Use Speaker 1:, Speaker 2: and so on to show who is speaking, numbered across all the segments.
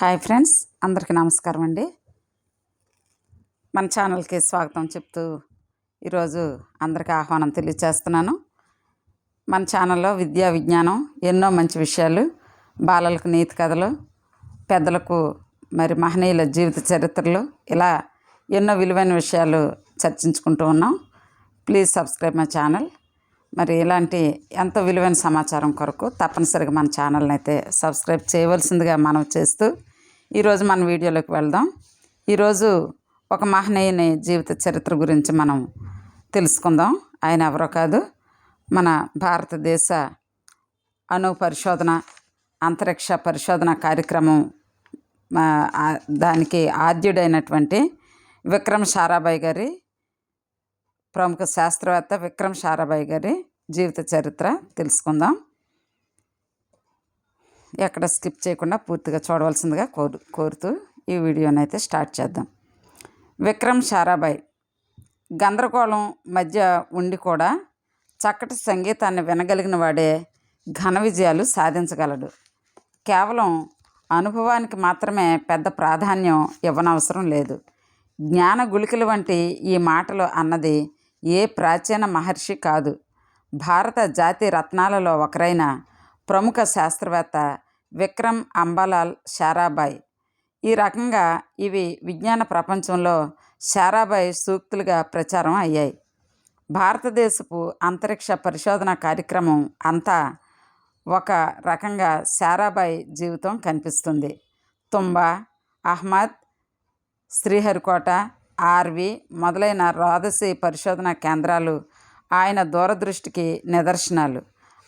Speaker 1: Hi friends అందరికీ నమస్కారం అండి. మన ఛానల్కి స్వాగతం చెప్తూ ఈరోజు అందరికీ ఆహ్వానం తెలియచేస్తున్నాను. మన ఛానల్లో విద్యా విజ్ఞానం ఎన్నో మంచి విషయాలు బాలలకు నీతి కథలు పెద్దలకు మరి మహనీయుల జీవిత చరిత్రలు ఇలా ఎన్నో విలువైన విషయాలు చర్చించుకుంటూ ఉన్నాం. Please subscribe my channel. మరి ఇలాంటి ఎంతో విలువైన సమాచారం కొరకు తప్పనిసరిగా మన ఛానల్ని అయితే సబ్స్క్రైబ్ చేయవలసిందిగా మనం చేస్తూ ఈరోజు మన వీడియోలోకి వెళ్దాం. ఈరోజు ఒక మహనీయుని జీవిత చరిత్ర గురించి మనం తెలుసుకుందాం. ఆయన ఎవరో కాదు. మన భారతదేశ అణు పరిశోధన అంతరిక్ష పరిశోధన కార్యక్రమం దానికి ఆద్యుడైనటువంటి విక్రమ్ సారాభాయ్ గారి ప్రముఖ శాస్త్రవేత్త విక్రమ్ సారాభాయ్ గారి జీవిత చరిత్ర తెలుసుకుందాం. ఎక్కడ స్కిప్ చేయకుండా పూర్తిగా చూడవలసిందిగా కోరు కోరుతూ ఈ వీడియోని అయితే స్టార్ట్ చేద్దాం. విక్రమ్ సారాభాయ్ గందరగోళం మధ్య ఉండి కూడా చక్కటి సంగీతాన్ని వినగలిగిన వాడే ఘన విజయాలు సాధించగలడు. కేవలం అనుభవానికి మాత్రమే పెద్ద ప్రాధాన్యం ఇవ్వనవసరం లేదు. జ్ఞాన గుళికలు వంటి ఈ మాటలు అన్నది ఏ ప్రాచీన మహర్షి కాదు. భారత జాతి రత్నాలలో ఒకరైన ప్రముఖ శాస్త్రవేత్త విక్రమ్ అంబలాల్ సారాభాయ్ ఈ రకంగా ఇవి విజ్ఞాన ప్రపంచంలో సారాభాయ్ సూక్తులుగా ప్రచారం అయ్యాయి. భారతదేశపు అంతరిక్ష పరిశోధన కార్యక్రమం అంతా ఒక రకంగా సారాభాయ్ జీవితం కనిపిస్తుంది. తుంబా అహ్మద్ శ్రీహరికోట ఆర్వి మొదలైన రోదసి పరిశోధన కేంద్రాలు ఆయన దూరదృష్టికి నిదర్శనాలు.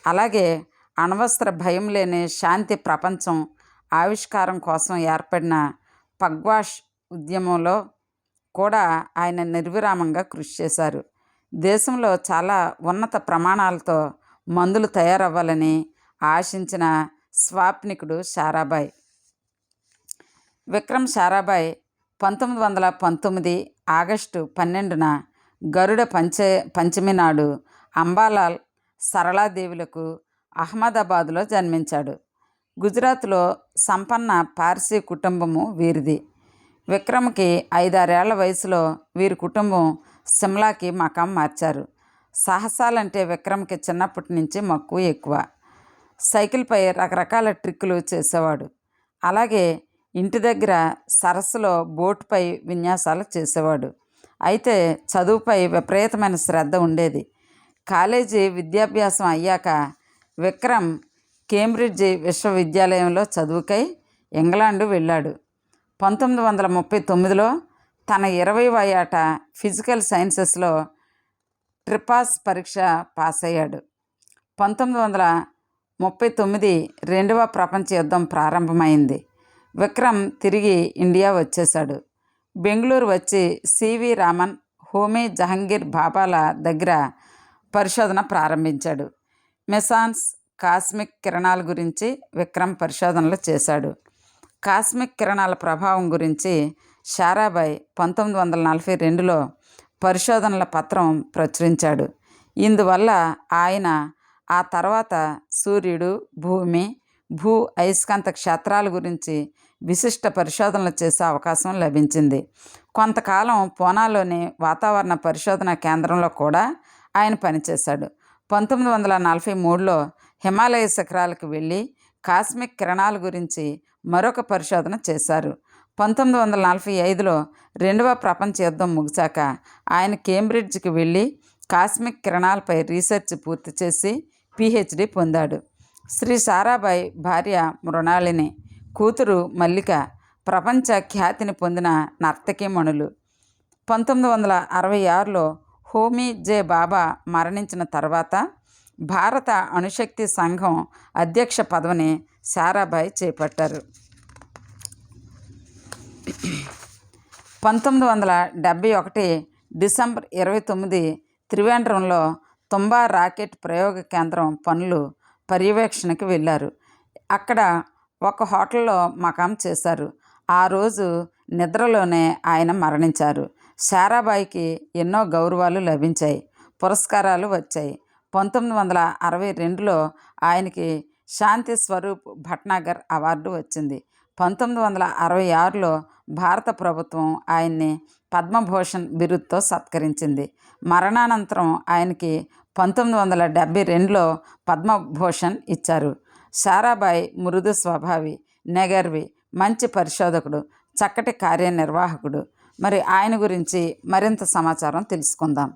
Speaker 1: అలాగే అణవస్త్ర భయం లేని శాంతి ప్రపంచం ఆవిష్కారం కోసం ఏర్పడిన పగ్వాష్ ఉద్యమంలో కూడా ఆయన నిర్విరామంగా కృషి చేశారు. దేశంలో చాలా ఉన్నత ప్రమాణాలతో మందులు తయారవ్వాలని ఆశించిన స్వాప్నికుడు సారాభాయ్ విక్రమ్ సారాభాయ్ పంతొమ్మిది వందల పంతొమ్మిది ఆగస్టు పన్నెండున గరుడ పంచ పంచమి నాడు అంబాలాల్ సరళాదేవులకు అహ్మదాబాదులో జన్మించాడు. గుజరాత్లో సంపన్న పార్సీ కుటుంబము వీరిది. విక్రమ్కి ఐదారేళ్ళ వయసులో వీరి కుటుంబం సిమ్లాకి మకాం మార్చారు. సాహసాలంటే విక్రమ్కి చిన్నప్పటి నుంచి మక్కువ ఎక్కువ. సైకిల్పై రకరకాల ట్రిక్కులు చేసేవాడు. అలాగే ఇంటి దగ్గర సరస్సులో బోటుపై విన్యాసాలు చేసేవాడు. అయితే చదువుపై విపరీతమైన శ్రద్ధ ఉండేది. కాలేజీ విద్యాభ్యాసం అయ్యాక విక్రమ్ కేంబ్రిడ్జ్ విశ్వవిద్యాలయంలో చదువుకై ఇంగ్లాండ్ వెళ్ళాడు. పంతొమ్మిది వందల ముప్పై తొమ్మిదిలో తన ఇరవైవ ఏట ఫిజికల్ సైన్సెస్లో ట్రిపాస్ పరీక్ష పాస్ అయ్యాడు పంతొమ్మిది వందల ముప్పై తొమ్మిది రెండవ ప్రపంచ యుద్ధం ప్రారంభమైంది. విక్రమ్ తిరిగి ఇండియా వచ్చేశాడు. బెంగళూరు వచ్చి సివి రామన్ హోమీ జహంగీర్ బాబాల దగ్గర పరిశోధన ప్రారంభించాడు. మెసాన్స్ కాస్మిక్ కిరణాల గురించి విక్రమ్ పరిశోధనలు చేశాడు. కాస్మిక్ కిరణాల ప్రభావం గురించి షారాబాయ్ పంతొమ్మిది వందల నలభై రెండులో పరిశోధనల పత్రం ప్రచురించాడు. ఇందువల్ల ఆయన ఆ తర్వాత సూర్యుడు భూమి భూ అయస్కాంత క్షేత్రాల గురించి విశిష్ట పరిశోధనలు చేసే అవకాశం లభించింది. కొంతకాలం పూనాలోని వాతావరణ పరిశోధన కేంద్రంలో కూడా ఆయన పనిచేశాడు. పంతొమ్మిది వందల నలభై మూడులో హిమాలయ శిఖరాలకు వెళ్ళి కాస్మిక్ కిరణాల గురించి మరొక పరిశోధన చేశారు. పంతొమ్మిది వందల నలభై ఐదులో రెండవ ప్రపంచ యుద్ధం ముగిశాక ఆయన కేంబ్రిడ్జ్కి వెళ్ళి కాస్మిక్ కిరణాలపై రీసెర్చ్ పూర్తి చేసి పిహెచ్డి పొందాడు. శ్రీ సారాభాయ్ భార్య మృణాళిని కూతురు మల్లిక ప్రపంచ ఖ్యాతిని పొందిన నర్తకీమణులు పంతొమ్మిది వందల అరవై ఆరులో హోమీ జే బాబా మరణించిన తర్వాత భారత అణుశక్తి సంఘం అధ్యక్ష పదవిని సారాభాయ్ చేపట్టారు. పంతొమ్మిది వందల డెబ్భై ఒకటి డిసెంబర్ ఇరవై తొమ్మిది త్రివేంద్రంలో తుంబా రాకెట్ ప్రయోగ కేంద్రం పనులు పర్యవేక్షణకి వెళ్ళారు. అక్కడ ఒక హోటల్లో మకాం చేశారు. ఆ రోజు నిద్రలోనే ఆయన మరణించారు. సారాబాయికి ఎన్నో గౌరవాలు లభించాయి. పురస్కారాలు వచ్చాయి. పంతొమ్మిది వందల అరవై రెండులో ఆయనకి శాంతి స్వరూప్ భట్నాగర్ అవార్డు వచ్చింది. పంతొమ్మిది వందల అరవై ఆరులో భారత ప్రభుత్వం ఆయన్ని పద్మభూషణ్ బిరుద్తో సత్కరించింది. మరణానంతరం ఆయనకి పంతొమ్మిది వందల డెబ్భై రెండులో పద్మభూషణ్ ఇచ్చారు. సారాభాయ్ మృదు స్వభావి నెగర్వి మంచి పరిశోధకుడు చక్కటి కార్యనిర్వాహకుడు. మరి ఆయన గురించి మరింత సమాచారం తెలుసుకుందాం.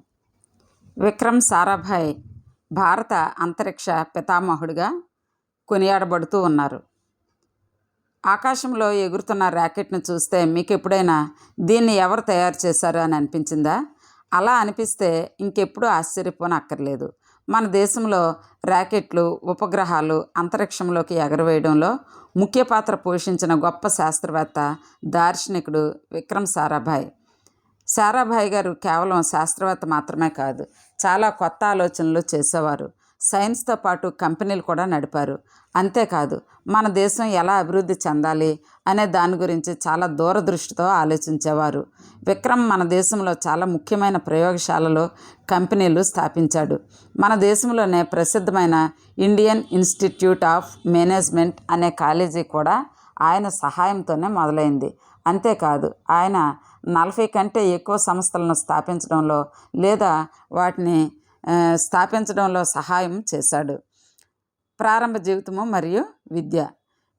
Speaker 1: విక్రమ్ సారాభాయ్ భారత అంతరిక్ష పితామహుడిగా కొనియాడబడుతూ ఉన్నారు. ఆకాశంలో ఎగురుతున్న ర్యాకెట్ను చూస్తే మీకు ఎప్పుడైనా దీన్ని ఎవరు తయారు చేశారు అని అనిపించిందా? అలా అనిపిస్తే ఇంకెప్పుడు ఆశ్చర్యపోనక్కర్లేదు మన దేశంలో ర్యాకెట్లు ఉపగ్రహాలు అంతరిక్షంలోకి ఎగరవేయడంలో ముఖ్య పాత్ర పోషించిన గొప్ప శాస్త్రవేత్త దార్శనికుడు విక్రమ్ సారాభాయ్. సారాభాయ్ గారు కేవలం శాస్త్రవేత్త మాత్రమే కాదు చాలా కొత్త ఆలోచనలు చేసేవారు. సైన్స్తో పాటు కంపెనీలు కూడా నడిపారు. అంతేకాదు మన దేశం ఎలా అభివృద్ధి చెందాలి అనే దాని గురించి చాలా దూరదృష్టితో ఆలోచించేవారు. విక్రమ్ మన దేశంలో చాలా ముఖ్యమైన ప్రయోగశాలలో కంపెనీలు స్థాపించాడు. మన దేశంలోనే ప్రసిద్ధమైన ఇండియన్ ఇన్స్టిట్యూట్ ఆఫ్ మేనేజ్మెంట్ అనే కాలేజీ కూడా ఆయన సహాయంతోనే మొదలైంది. అంతేకాదు ఆయన నలభై కంటే ఎక్కువ సంస్థలను స్థాపించడంలో లేదా వాటిని స్థాపించడంలో సహాయం చేశాడు. ప్రారంభ జీవితము మరియు విద్య.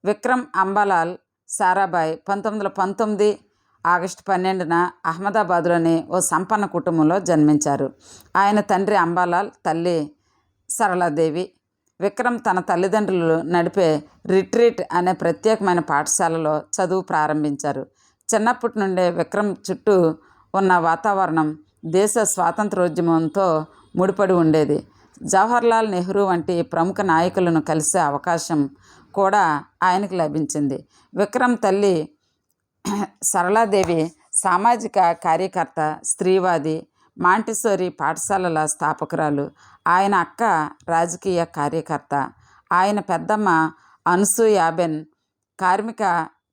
Speaker 1: విక్రమ్ అంబాలాల్ సారాభాయ్ పంతొమ్మిది వందల పంతొమ్మిది ఆగస్టు పన్నెండున అహ్మదాబాద్లోని ఓ సంపన్న కుటుంబంలో జన్మించారు. ఆయన తండ్రి అంబాలాల్ తల్లి సరళాదేవి. విక్రమ్ తన తల్లిదండ్రులు నడిపే రిట్రీట్ అనే ప్రత్యేకమైన పాఠశాలలో చదువు ప్రారంభించారు. చిన్నప్పటి నుండే విక్రమ్ చుట్టూ ఉన్న వాతావరణం దేశ స్వాతంత్రోద్యమంతో ముడిపడి ఉండేది. జవహర్లాల్ నెహ్రూ వంటి ప్రముఖ నాయకులను కలిసే అవకాశం కూడా ఆయనకు లభించింది. విక్రమ్ తల్లి సరళాదేవి సామాజిక కార్యకర్త స్త్రీవాది మాంటిసోరి పాఠశాలల స్థాపకురాలు ఆయన అక్క రాజకీయ కార్యకర్త ఆయన పెద్దమ్మ అనసూయాబెన్ కార్మిక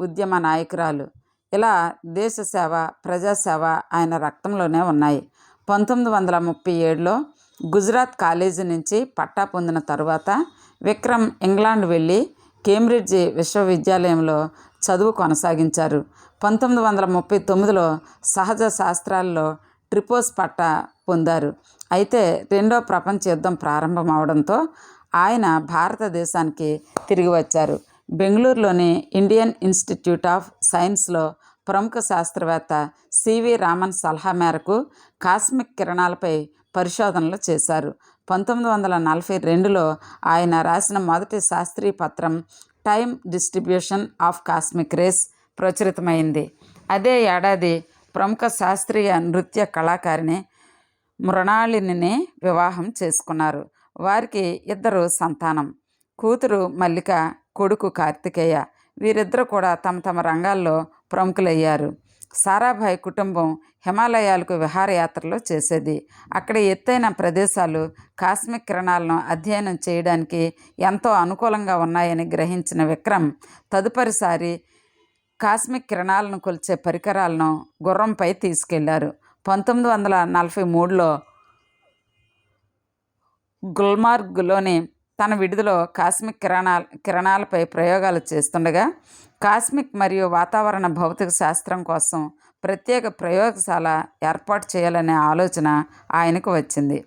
Speaker 1: ఉద్యమ నాయకురాలు. ఇలా దేశ సేవ ప్రజాసేవ ఆయన రక్తంలోనే ఉన్నాయి. పంతొమ్మిది వందల ముప్పై ఏడులో గుజరాత్ కాలేజీ నుంచి పట్టా పొందిన తరువాత విక్రమ్ ఇంగ్లాండ్ వెళ్ళి కేంబ్రిడ్జి విశ్వవిద్యాలయంలో చదువు కొనసాగించారు. పంతొమ్మిది వందల ముప్పై తొమ్మిదిలో సహజ శాస్త్రాల్లో ట్రిపోస్ పట్టా పొందారు. అయితే రెండో ప్రపంచ యుద్ధం ప్రారంభం అవడంతో ఆయన భారతదేశానికి తిరిగి వచ్చారు. బెంగళూరులోని ఇండియన్ ఇన్స్టిట్యూట్ ఆఫ్ సైన్స్లో ప్రముఖ శాస్త్రవేత్త సివి రామన్ సలహా మేరకు కాస్మిక్ కిరణాలపై పరిశోధనలు చేశారు. పంతొమ్మిది వందల నలభై రెండులో ఆయన రాసిన మొదటి శాస్త్రీయ పత్రం time distribution of cosmic rays ప్రచురితమైంది. అదే ఏడాది ప్రముఖ శాస్త్రీయ నృత్య కళాకారిణి మృణాళిని వివాహం చేసుకున్నారు. వారికి ఇద్దరు సంతానం కూతురు మల్లిక కొడుకు కార్తికేయ. వీరిద్దరూ కూడా తమ తమ రంగాల్లో ప్రముఖులయ్యారు. సారాభాయ్ కుటుంబం హిమాలయాలకు విహారయాత్రలు చేసేది. అక్కడ ఎత్తైన ప్రదేశాలు కాస్మిక్ కిరణాలను అధ్యయనం చేయడానికి ఎంతో అనుకూలంగా ఉన్నాయని గ్రహించిన విక్రమ్ తదుపరిసారి కాస్మిక్ కిరణాలను కొలిచే పరికరాలను గుర్రంపై తీసుకెళ్ళారు. పంతొమ్మిది వందల నలభై మూడులో గుల్మార్గ్లోని తన విడుదల కాస్మిక్ కిరణాల కిరణాలపై ప్రయోగాలు చేస్తుండగా కాస్మిక్ మరియు వాతావరణ భౌతిక శాస్త్రం కోసం ప్రత్యేక ప్రయోగశాల ఏర్పాటు చేయాలనే ఆలోచన ఆయనకు వచ్చింది.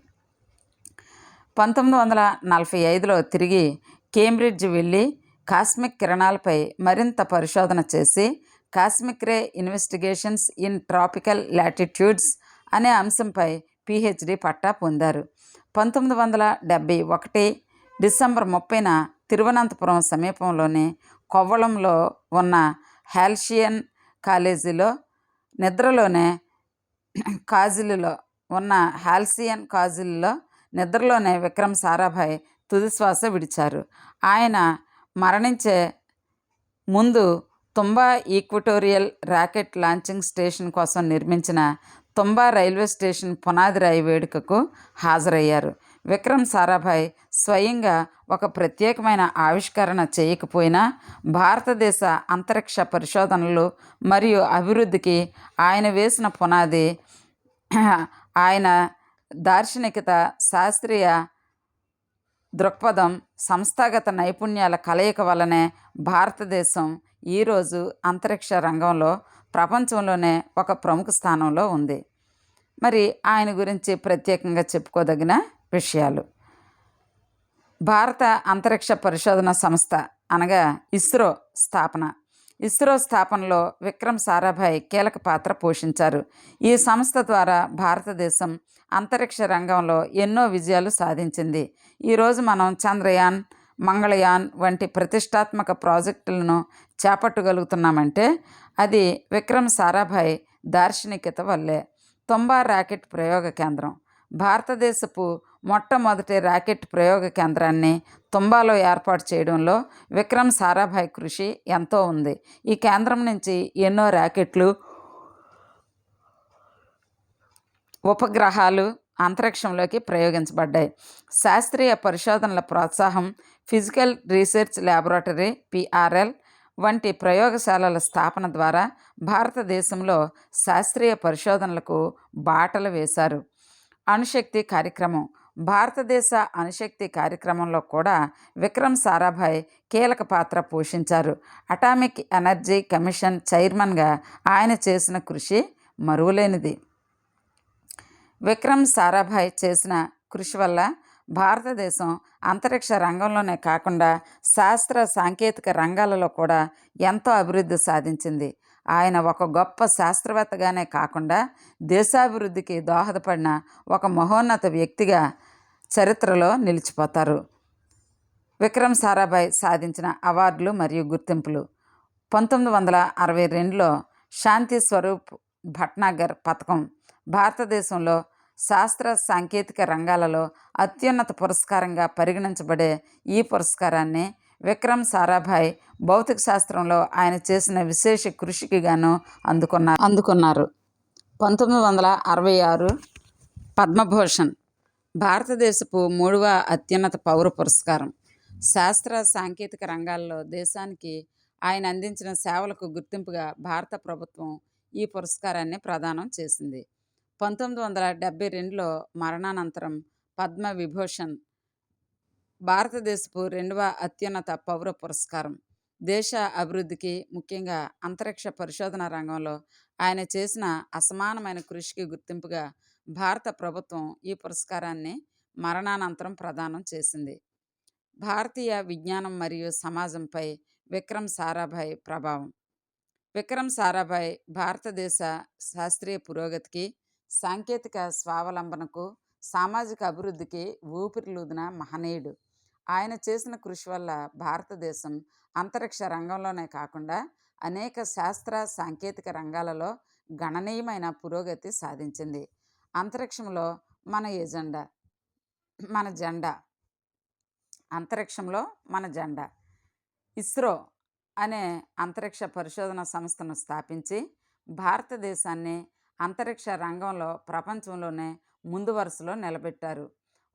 Speaker 1: పంతొమ్మిది వందల నలభై ఐదులో తిరిగి కేంబ్రిడ్జ్ వెళ్ళి కాస్మిక్ కిరణాలపై మరింత పరిశోధన చేసి cosmic ray investigations in tropical latitudes అనే అంశంపై పిహెచ్డి పట్టా పొందారు. పంతొమ్మిది వందల డెబ్భై ఒకటి డిసెంబర్ ముప్పైన తిరువనంతపురం సమీపంలోని కొవ్వళంలో ఉన్న హాల్షియన్ కాలేజీలో నిద్రలోనే కాజిల్లో ఉన్న హాల్సియన్ కాజిల్లో నిద్రలోనే విక్రమ్ సారాభాయ్ తుదిశ్వాస విడిచారు. ఆయన మరణించే ముందు Thumba equatorial rocket launching station కోసం నిర్మించిన తుంబా రైల్వే స్టేషన్ పునాది రాయి వేడుకకు హాజరయ్యారు. విక్రమ్ సారాభాయ్ స్వయంగా ఒక ప్రత్యేకమైన ఆవిష్కరణ చేయకపోయినా భారతదేశ అంతరిక్ష పరిశోధనలు మరియు అభివృద్ధికి ఆయన వేసిన పునాది ఆయన దార్శనికత శాస్త్రీయ దృక్పథం సంస్థాగత నైపుణ్యాల కలయిక వలనే భారతదేశం ఈరోజు అంతరిక్ష రంగంలో ప్రపంచంలోనే ఒక ప్రముఖ స్థానంలో ఉంది. మరి ఆయన గురించి ప్రత్యేకంగా చెప్పుకోదగిన విషయాలు. భారత అంతరిక్ష పరిశోధన సంస్థ అనగా ఇస్రో స్థాపన. ఇస్రో స్థాపనలో విక్రమ్ సారాభాయ్ కీలక పాత్ర పోషించారు. ఈ సంస్థ ద్వారా భారతదేశం అంతరిక్ష రంగంలో ఎన్నో విజయాలు సాధించింది. ఈరోజు మనం చంద్రయాన్ మంగళయాన్ వంటి ప్రతిష్టాత్మక ప్రాజెక్టులను చేపట్టగలుగుతున్నామంటే అది విక్రమ్ సారాభాయ్ దార్శనికత వల్లే. తొంబా రాకెట్ ప్రయోగ కేంద్రం. భారతదేశపు మొట్టమొదటి రాకెట్ ప్రయోగ కేంద్రాన్ని తుంబాలో ఏర్పాటు చేయడంలో విక్రమ్ సారాభాయ్ కృషి ఎంతో ఉంది. ఈ కేంద్రం నుంచి ఎన్నో రాకెట్లు ఉపగ్రహాలు అంతరిక్షంలోకి ప్రయోగించబడ్డాయి. శాస్త్రీయ పరిశోధనల ప్రోత్సాహం ఫిజికల్ రీసెర్చ్ ల్యాబొరేటరీ పిఆర్ఎల్ వంటి ప్రయోగశాలల స్థాపన ద్వారా భారతదేశంలో శాస్త్రీయ పరిశోధనలకు బాటలు వేశారు. అణుశక్తి కార్యక్రమం. భారతదేశ అణుశక్తి కార్యక్రమంలో కూడా విక్రమ్ సారాభాయ్ కీలక పాత్ర పోషించారు. అటామిక్ ఎనర్జీ కమిషన్ చైర్మన్గా ఆయన చేసిన కృషి మరువలేనిది. విక్రమ్ సారాభాయ్ చేసిన కృషి వల్ల భారతదేశం అంతరిక్ష రంగంలోనే కాకుండా శాస్త్ర సాంకేతిక రంగాలలో కూడా ఎంతో అభివృద్ధి సాధించింది. ఆయన ఒక గొప్ప శాస్త్రవేత్తగానే కాకుండా దేశాభివృద్ధికి దోహదపడిన ఒక మహోన్నత వ్యక్తిగా చరిత్రలో నిలిచిపోతారు. విక్రమ్ సారాభాయ్ సాధించిన అవార్డులు మరియు గుర్తింపులు. పంతొమ్మిది వందల అరవై రెండులో శాంతి స్వరూప్ భట్నాగర్ పథకం భారతదేశంలో శాస్త్ర సాంకేతిక రంగాలలో అత్యున్నత పురస్కారంగా పరిగణించబడే ఈ పురస్కారాన్ని విక్రమ్ సారాభాయ్ భౌతిక శాస్త్రంలో ఆయన చేసిన విశేష కృషికి గాను అందుకున్న అందుకున్నారు. పంతొమ్మిది వందల అరవై ఆరు పద్మభూషణ్ భారతదేశపు మూడవ అత్యున్నత పౌర పురస్కారం. శాస్త్ర సాంకేతిక రంగాల్లో దేశానికి ఆయన అందించిన సేవలకు గుర్తింపుగా భారత ప్రభుత్వం ఈ పురస్కారాన్ని ప్రదానం చేసింది. పంతొమ్మిది వందల డెబ్బై రెండులో మరణానంతరం పద్మ విభూషణ్ భారతదేశపు రెండవ అత్యున్నత పౌర పురస్కారం. దేశ అభివృద్ధికి ముఖ్యంగా అంతరిక్ష పరిశోధన రంగంలో ఆయన చేసిన అసమానమైన కృషికి గుర్తింపుగా భారత ప్రభుత్వం ఈ పురస్కారాన్ని మరణానంతరం ప్రదానం చేసింది. భారతీయ విజ్ఞానం మరియు సమాజంపై విక్రమ్ సారాభాయ్ ప్రభావం. విక్రమ్ సారాభాయ్ భారతదేశ శాస్త్రీయ పురోగతికి సాంకేతిక స్వావలంబనకు సామాజిక అభివృద్ధికి ఊపిరిలూదిన మహనీయుడు. ఆయన చేసిన కృషి వల్ల భారతదేశం అంతరిక్ష రంగంలోనే కాకుండా అనేక శాస్త్ర సాంకేతిక రంగాలలో గణనీయమైన పురోగతి సాధించింది. అంతరిక్షంలో మన ఎజెండా మన జెండా అంతరిక్షంలో మన జెండా. ఇస్రో అనే అంతరిక్ష పరిశోధన సంస్థను స్థాపించి భారతదేశాన్ని అంతరిక్ష రంగంలో ప్రపంచంలోనే ముందు వరుసలో నిలబెట్టారు.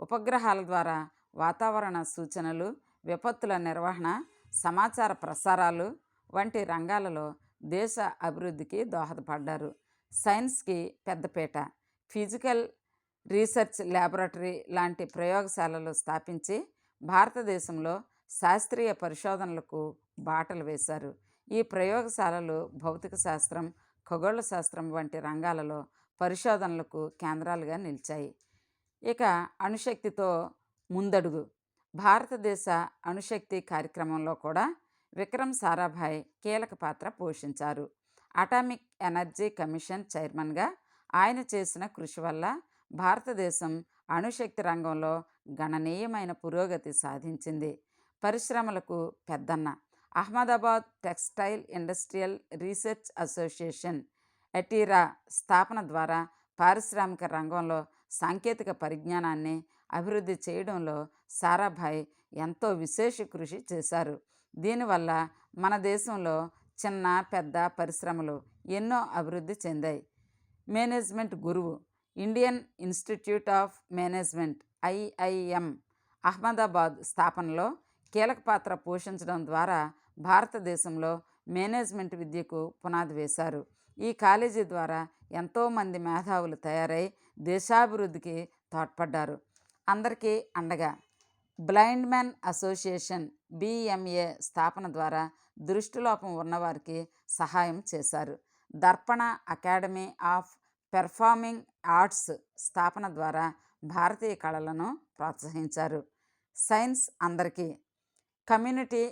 Speaker 1: ఉపగ్రహాల ద్వారా వాతావరణ సూచనలు విపత్తుల నిర్వహణ సమాచార ప్రసారాలు వంటి రంగాలలో దేశ అభివృద్ధికి దోహదపడ్డారు. సైన్స్కి పెద్దపీట. ఫిజికల్ రీసెర్చ్ ల్యాబొరేటరీ లాంటి ప్రయోగశాలలు స్థాపించి భారతదేశంలో శాస్త్రీయ పరిశోధనలకు బాటలు వేశారు. ఈ ప్రయోగశాలలు భౌతిక శాస్త్రం ఖగోళ శాస్త్రం వంటి రంగాలలో పరిశోధనలకు కేంద్రాలుగా నిలిచాయి. ఇక అణుశక్తితో ముందడుగు. భారతదేశ అణుశక్తి కార్యక్రమంలో కూడా విక్రమ్ సారాభాయ్ కీలక పాత్ర పోషించారు. అటామిక్ ఎనర్జీ కమిషన్ చైర్మన్గా ఆయన చేసిన కృషి వల్ల భారతదేశం అణుశక్తి రంగంలో గణనీయమైన పురోగతి సాధించింది. పరిశ్రమలకు పెద్దన్న. Ahmedabad textile industrial research association ATIRA స్థాపన ద్వారా పారిశ్రామిక రంగంలో సాంకేతిక పరిజ్ఞానాన్ని అభివృద్ధి చేయడంలో సారాభాయ్ ఎంతో విశేష కృషి చేశారు. దీనివల్ల మన దేశంలో చిన్న పెద్ద పరిశ్రమలు ఎన్నో అభివృద్ధి చెందాయి. మేనేజ్మెంట్ గురువు Indian Institute of Management IIM Ahmedabad స్థాపనలో కీలక పాత్ర పోషించడం ద్వారా భారతదేశంలో మేనేజ్మెంట్ విద్యకు పునాది వేశారు. ఈ కాలేజీ ద్వారా ఎంతోమంది మేధావులు తయారై దేశాభివృద్ధికి తోడ్పడ్డారు. అందరికీ అండగా. బ్లైండ్ మ్యాన్ అసోసియేషన్ బిఎంఏ స్థాపన ద్వారా దృష్టిలోపం ఉన్నవారికి సహాయం చేశారు. Darpana academy of performing arts స్థాపన ద్వారా భారతీయ కళలను ప్రోత్సహించారు. సైన్స్ అందరికీ. కమ్యూనిటీ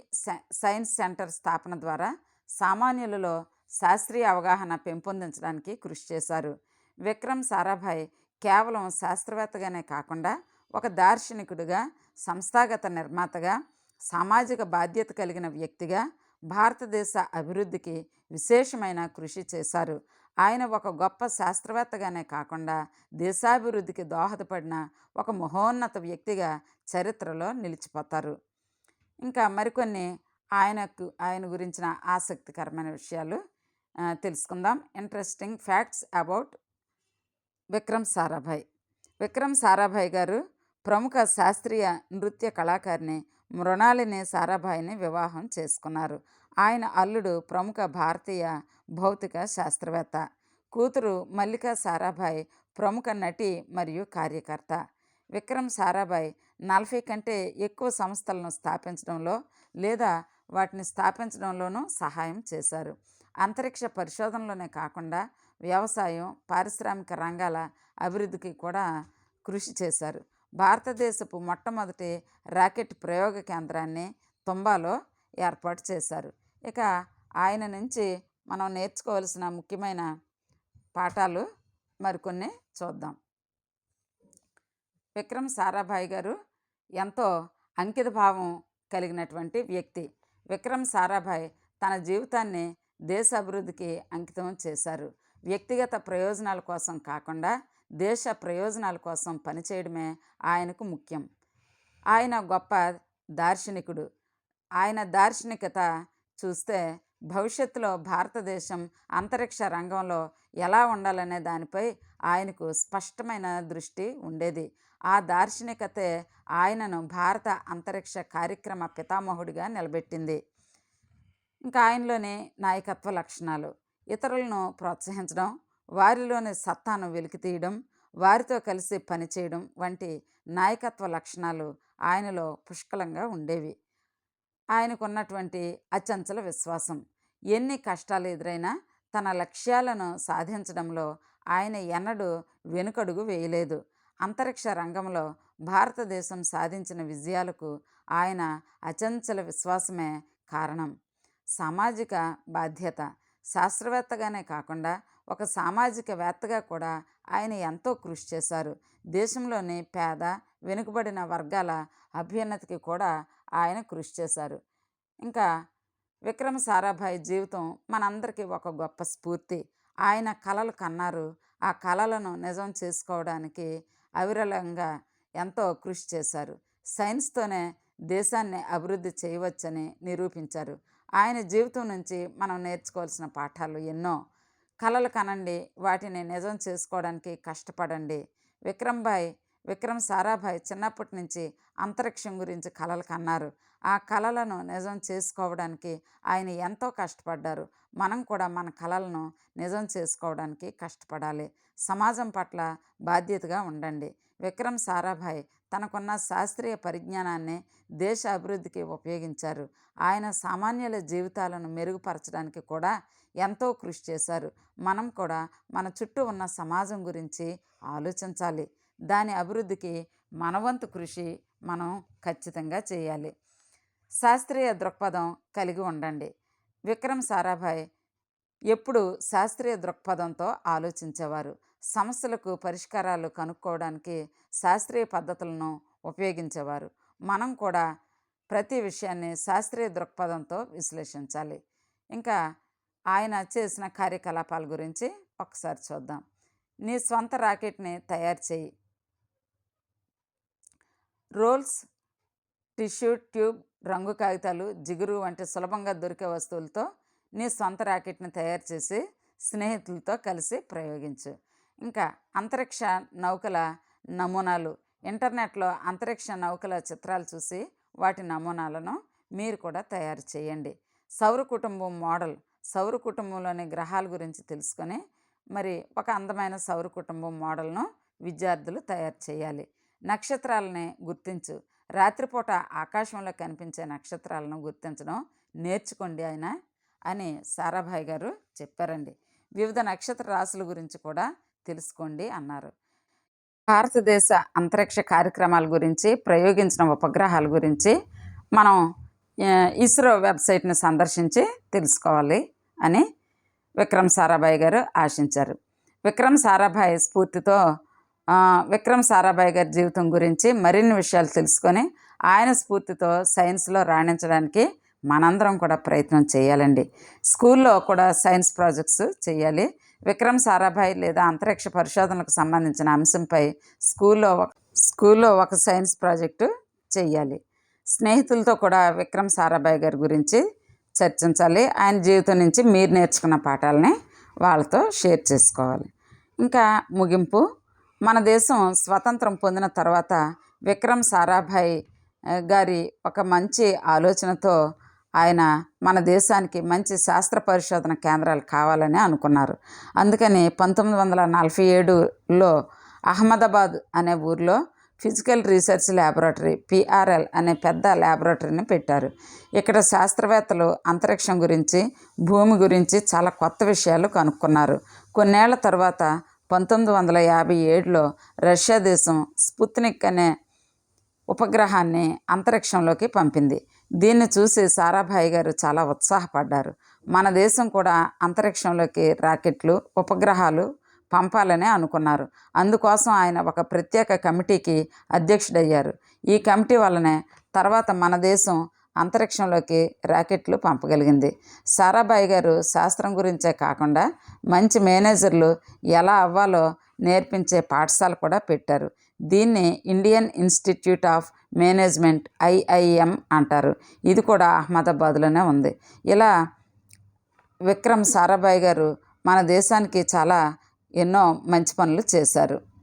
Speaker 1: సైన్స్ సెంటర్ స్థాపన ద్వారా సామాన్యులలో శాస్త్రీయ అవగాహన పెంపొందించడానికి కృషి చేశారు. విక్రమ్ సారాభాయ్ కేవలం శాస్త్రవేత్తగానే కాకుండా ఒక దార్శనికుడిగా సంస్థాగత నిర్మాతగా సామాజిక బాధ్యత కలిగిన వ్యక్తిగా భారతదేశ అభివృద్ధికి విశేషమైన కృషి చేశారు. ఆయన ఒక గొప్ప శాస్త్రవేత్తగానే కాకుండా దేశాభివృద్ధికి దోహదపడిన ఒక మహోన్నత వ్యక్తిగా చరిత్రలో నిలిచిపోతారు. ఇంకా మరికొన్ని ఆయనకు ఆయన గురించిన ఆసక్తికరమైన విషయాలు తెలుసుకుందాం. Interesting facts about Vikram Sarabhai Vikram Sarabhai garu ప్రముఖ శాస్త్రీయ నృత్య కళాకారిణి మృణాలిని సారాభాయిని వివాహం చేసుకున్నారు. ఆయన అల్లుడు ప్రముఖ భారతీయ భౌతిక శాస్త్రవేత్త. కూతురు మల్లికా సారాభాయ్ ప్రముఖ నటి మరియు కార్యకర్త. విక్రమ్ సారాభాయ్ నలభై కంటే ఎక్కువ సంస్థలను స్థాపించడంలో లేదా వాటిని స్థాపించడంలోనూ సహాయం చేశారు. అంతరిక్ష పరిశోధనలోనే కాకుండా వ్యవసాయం పారిశ్రామిక రంగాల అభివృద్ధికి కూడా కృషి చేశారు. భారతదేశపు మొట్టమొదటి రాకెట్ ప్రయోగ కేంద్రాన్ని తుంబాలో ఏర్పాటు చేశారు. ఇక ఆయన నుంచి మనం నేర్చుకోవాల్సిన ముఖ్యమైన పాఠాలు మరికొన్ని చూద్దాం. విక్రమ్ సారాభాయ్ గారు ఎంతో అంకిత భావం కలిగినటువంటి వ్యక్తి. విక్రమ్ సారాభాయ్ తన జీవితాన్ని దేశ అభివృద్ధికి అంకితం చేశారు. వ్యక్తిగత ప్రయోజనాల కోసం కాకుండా దేశ ప్రయోజనాల కోసం పనిచేయడమే ఆయనకు ముఖ్యం. ఆయన గొప్ప దార్శనికుడు. ఆయన దార్శనికత చూస్తే భవిష్యత్తులో భారతదేశం అంతరిక్ష రంగంలో ఎలా ఉండాలనే దానిపై ఆయనకు స్పష్టమైన దృష్టి ఉండేది. ఆ దార్శనికతే ఆయనను భారత అంతరిక్ష కార్యక్రమ పితామహుడిగా నిలబెట్టింది. ఇంకా ఆయనలోని నాయకత్వ లక్షణాలు. ఇతరులను ప్రోత్సహించడం వారిలోని సత్తాను వెలికితీయడం వారితో కలిసి పనిచేయడం వంటి నాయకత్వ లక్షణాలు ఆయనలో పుష్కలంగా ఉండేవి. ఆయనకున్నటువంటి అచంచల విశ్వాసం. ఎన్ని కష్టాలు ఎదురైనా తన లక్ష్యాలను సాధించడంలో ఆయన ఎన్నడూ వెనుకడుగు వేయలేదు. అంతరిక్ష రంగంలో భారతదేశం సాధించిన విజయాలకు ఆయన అచంచల విశ్వాసమే కారణం. సామాజిక బాధ్యత శాస్త్రవేత్తగానే కాకుండా ఒక సామాజికవేత్తగా కూడా ఆయన ఎంతో కృషి చేశారు. దేశంలోని పేద వెనుకబడిన వర్గాల అభ్యున్నతికి కూడా ఆయన కృషి చేశారు. ఇంకా విక్రమ సారాభాయ్ జీవితం మనందరికీ ఒక గొప్ప స్ఫూర్తి. ఆయన కళలు కన్నారు. ఆ కళలను నిజం చేసుకోవడానికి అవిరళంగా ఎంతో కృషి చేశారు. సైన్స్తోనే దేశాన్ని అభివృద్ధి చేయవచ్చని నిరూపించారు. ఆయన జీవితం నుంచి మనం నేర్చుకోవాల్సిన పాఠాలు ఎన్నో కలలు కనండి. వాటిని నిజం చేసుకోవడానికి కష్టపడండి. విక్రమ్భాయ్ విక్రమ్ సారాభాయ్ చిన్నప్పటి నుంచి అంతరిక్షం గురించి కలలు కన్నారు. ఆ కళలను నిజం చేసుకోవడానికి ఆయన ఎంతో కష్టపడ్డారు. మనం కూడా మన కళలను నిజం చేసుకోవడానికి కష్టపడాలి. సమాజం పట్ల బాధ్యతగా ఉండండి. విక్రమ్ సారాభాయ్ తనకున్న శాస్త్రీయ పరిజ్ఞానాన్ని దేశ అభివృద్ధికి ఉపయోగించారు. ఆయన సామాన్యుల జీవితాలను మెరుగుపరచడానికి కూడా ఎంతో కృషి చేశారు. మనం కూడా మన చుట్టూ ఉన్న సమాజం గురించి ఆలోచించాలి. దాని అభివృద్ధికి మనవంతు కృషి మనం ఖచ్చితంగా చేయాలి. శాస్త్రీయ దృక్పథం కలిగి ఉండండి. విక్రమ్ సారాభాయ్ ఎప్పుడు శాస్త్రీయ దృక్పథంతో ఆలోచించేవారు. సమస్యలకు పరిష్కారాలు కనుక్కోవడానికి శాస్త్రీయ పద్ధతులను ఉపయోగించేవారు. మనం కూడా ప్రతి విషయాన్ని శాస్త్రీయ దృక్పథంతో విశ్లేషించాలి. ఇంకా ఆయన చేసిన కార్యకలాపాల గురించి ఒకసారి చూద్దాం. నీ స్వంత రాకెట్ని తయారు చేయి. రోల్స్ టిష్యూ ట్యూబ్ రంగు కాగితాలు జిగురు వంటి సులభంగా దొరికే వస్తువులతో నీ సొంత రాకెట్ని తయారు చేసి స్నేహితులతో కలిసి ప్రయోగించు. ఇంకా అంతరిక్ష నౌకల నమూనాలు ఇంటర్నెట్లో అంతరిక్ష నౌకల చిత్రాలు చూసి వాటి నమూనాలను మీరు కూడా తయారు చేయండి. సౌర కుటుంబం మోడల్ సౌర కుటుంబంలోని గ్రహాల గురించి తెలుసుకొని మరి ఒక అందమైన సౌర కుటుంబం మోడల్ను విద్యార్థులు తయారు చేయాలి. నక్షత్రాలని గుర్తించు. రాత్రిపూట ఆకాశంలో కనిపించే నక్షత్రాలను గుర్తించడం నేర్చుకోండి ఆయన అని సారాభాయ్ గారు చెప్పారండి. వివిధ నక్షత్ర రాశుల గురించి కూడా తెలుసుకోండి అన్నారు. భారతదేశ అంతరిక్ష కార్యక్రమాల గురించి ప్రయోగించిన ఉపగ్రహాల గురించి మనం ఇస్రో వెబ్సైట్ని సందర్శించి తెలుసుకోవాలి అని విక్రమ్ సారాభాయ్ గారు ఆశించారు. విక్రమ్ సారాభాయ్ స్ఫూర్తితో విక్రమ్ సారాభాయ్ గారి జీవితం గురించి మరిన్ని విషయాలు తెలుసుకొని ఆయన స్ఫూర్తితో సైన్స్లో రాణించడానికి మనందరం కూడా ప్రయత్నం చేయాలండి. స్కూల్లో కూడా సైన్స్ ప్రాజెక్ట్స్ చేయాలి. విక్రమ్ సారాభాయ్ లేదా అంతరిక్ష పరిశోధనలకు సంబంధించిన అంశంపై స్కూల్లో ఒక- స్కూల్లో ఒక సైన్స్ ప్రాజెక్టు చేయాలి. స్నేహితులతో కూడా విక్రమ్ సారాభాయ్ గారి గురించి చర్చించాలి. ఆయన జీవితం నుంచి మీరు నేర్చుకున్న పాఠాలని వాళ్ళతో షేర్ చేసుకోవాలి. ఇంకా ముగింపు మన దేశం స్వతంత్రం పొందిన తర్వాత విక్రమ్ సారాభాయ్ గారి ఒక మంచి ఆలోచనతో ఆయన మన దేశానికి మంచి శాస్త్ర పరిశోధన కేంద్రాలు కావాలని అనుకున్నారు. అందుకని పంతొమ్మిది వందల నలభై ఏడులో అహ్మదాబాద్ అనే ఊర్లో ఫిజికల్ రీసెర్చ్ ల్యాబొరేటరీ పిఆర్ఎల్ అనే పెద్ద ల్యాబొరేటరీని పెట్టారు. ఇక్కడ శాస్త్రవేత్తలు అంతరిక్షం గురించి భూమి గురించి చాలా కొత్త విషయాలు కనుక్కున్నారు. కొన్నేళ్ళ తర్వాత పంతొమ్మిది వందల యాభై ఏడులో రష్యా దేశం స్పుత్నిక్ అనే ఉపగ్రహాన్ని అంతరిక్షంలోకి పంపింది. దీన్ని చూసి సారాభాయ్ గారు చాలా ఉత్సాహపడ్డారు. మన దేశం కూడా అంతరిక్షంలోకి రాకెట్లు ఉపగ్రహాలు పంపాలని అనుకున్నారు. అందుకోసం ఆయన ఒక ప్రత్యేక కమిటీకి అధ్యక్షుడయ్యారు. ఈ కమిటీ వల్లనే తర్వాత మన దేశం అంతరిక్షంలోకి రాకెట్లు పంపగలిగింది. సారాభాయ్ గారు శాస్త్రం గురించే కాకుండా మంచి మేనేజర్లు ఎలా అవ్వాలో నేర్పించే పాఠశాల కూడా పెట్టారు. దీన్ని Indian Institute of Management IIM అంటారు. ఇది కూడా అహ్మదాబాద్లోనే ఉంది. ఇలా విక్రమ్ సారాభాయ్ గారు మన దేశానికి చాలా ఎన్నో మంచి పనులు చేశారు.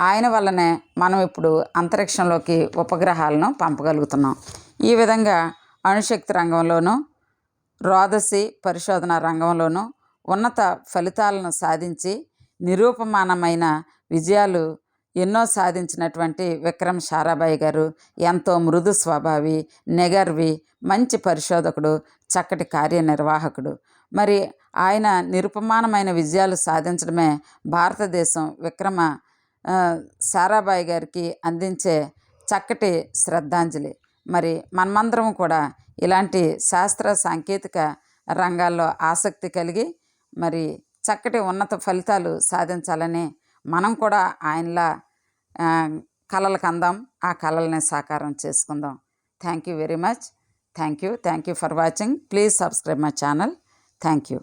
Speaker 1: ఆయన వల్లనే మనం ఇప్పుడు అంతరిక్షంలోకి ఉపగ్రహాలను పంపగలుగుతున్నాం. ఈ విధంగా అణుశక్తి రంగంలోనూ రోదసి పరిశోధన రంగంలోనూ ఉన్నత ఫలితాలను సాధించి నిరూపమానమైన విజయాలు ఎన్నో సాధించినటువంటి విక్రమ్ సారాభాయ్ గారు ఎంతో మృదు స్వభావి నెగర్వి మంచి పరిశోధకుడు చక్కటి కార్యనిర్వాహకుడు. మరి ఆయన నిరుపమానమైన విజయాలు సాధించడమే భారతదేశం విక్రమ సారాభాయ్ గారికి అందించే చక్కటి శ్రద్ధాంజలి. మరి మనమందరం కూడా ఇలాంటి శాస్త్ర సాంకేతిక రంగాల్లో ఆసక్తి కలిగి మరి చక్కటి ఉన్నత ఫలితాలు సాధించాలని మనం కూడా ఆయనలా కళలకు అందాం ఆ కళల్ని సాకారం చేసుకుందాం. Thank you very much. Thank you. Thank you for watching. Please subscribe my channel. Thank you.